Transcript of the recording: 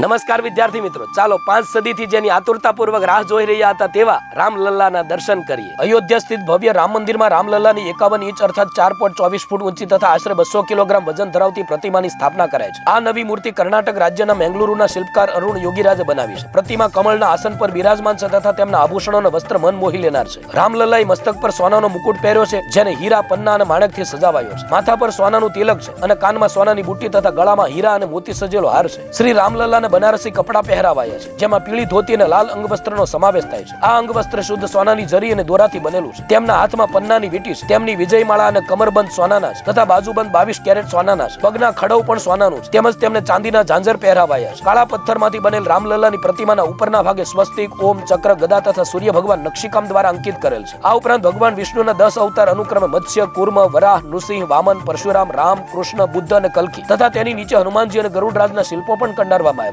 નમસ્કાર વિદ્યાર્થી મિત્રો. ચાલો પાંચ સદીથી જેની આતુરતાપૂર્વક રાહ જોઈ રહ્યા હતા તેવા રામલલ્લાના દર્શન કરીએ. અયોધ્યા સ્થિત ભવ્ય રામ મંદિરમાં રામલલ્લાની એકાવન ઇંચ અર્થાત ચાર પોઈન્ટ ચોવીસ ફૂટ ઊંચી તથા આશરે બસો કિલોગ્રામ વજન ધરાવતી પ્રતિમાની સ્થાપના કરાય છે. આ નવી મૂર્તિ કર્ણાટક રાજ્યના મેંગલુરુના શિલ્પકાર અરુણ યોગીરાજે બનાવી છે. પ્રતિમા કમળના આસન પર બિરાજમાન છે તથા તેમના આભૂષણો અને વસ્ત્ર મન મોહી લેનાર છે. રામલલ્લાએ મસ્તક પર સોનાનો મુકુટ પહેર્યો છે, જેને હીરા, પન્ના અને માણકથી સજાવાયો છે. માથા પર સોનાનું તિલક છે અને કાનમાં સોનાની બુટ્ટી તથા ગળામાં હીરા અને મોતી સજેલો હાર છે. શ્રી રામલલ્લાને બનારસી કપડાં પહેરાવાયા છે, જેમાં પીળી ધોતી અને લાલ અંગવસ્ત્રનો સમાવેશ થાય છે. આ અંગવસ્ત્ર શુદ્ધ સોનાની જરી અને દોરાથી બનેલું છે. તેમના હાથમાં પન્નાની વીટી છે. તેમની વિજયમાળા અને કમરબંધ સોનાના છે તથા બાજુબંધ બાવીસ કેરેટ સોનાના છે. પગના ખડવ પણ સોનાનું છે. તેમજ તેમને ચાંદીના ઝાંઝર પહેરાવાયા છે. કાળા પથ્થરમાંથી બનેલ રામલલ્લાની પ્રતિમાના ઉપરના ભાગે સ્વસ્તિક, ઓમ, ચક્ર, ગદા તથા સૂર્ય ભગવાન નક્ષીકામ દ્વારા અંકિત કરેલ છે. આ ઉપરાંત ભગવાન વિષ્ણુના દસ અવતાર અનુક્રમે મત્સ્ય, કુર્મ, વરાહ, નૃસિંહ, વામન, પરશુરામ, રામ, કૃષ્ણ, બુદ્ધ અને કલ્કી તથા તેની નીચે હનુમાનજી અને ગરુડરાજના શિલ્પો પણ કંડારવામાં